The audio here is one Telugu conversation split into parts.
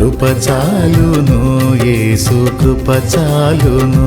కృప చాలును యేసు కృప చాలును.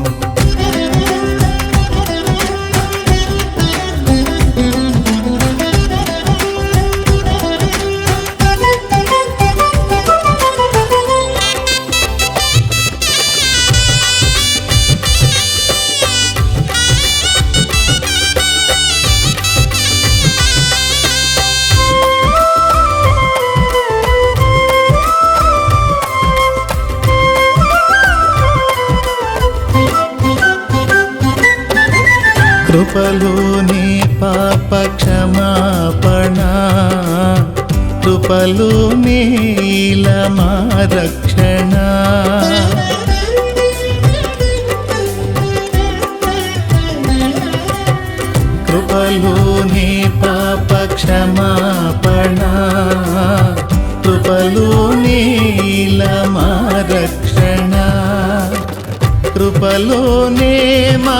కృపలు నీ పాప క్షమాపణ కృపలోనే మా రక్షణ. కృపలు నీ పాప క్షమాపణ కృపలోనే మా రక్షణ. కృపలోనే మా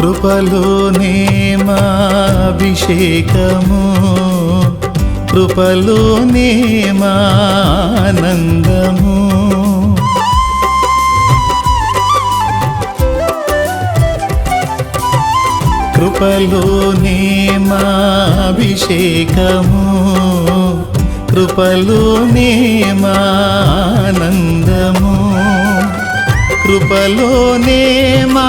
కృపలోనే మా అభిషేకము కృపలోనే మానందము. కృపలోనే మా అభిషేకము కృపలోనే మానందము. కృపలోనే మా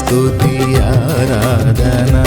స్తుతి ఆరాధనా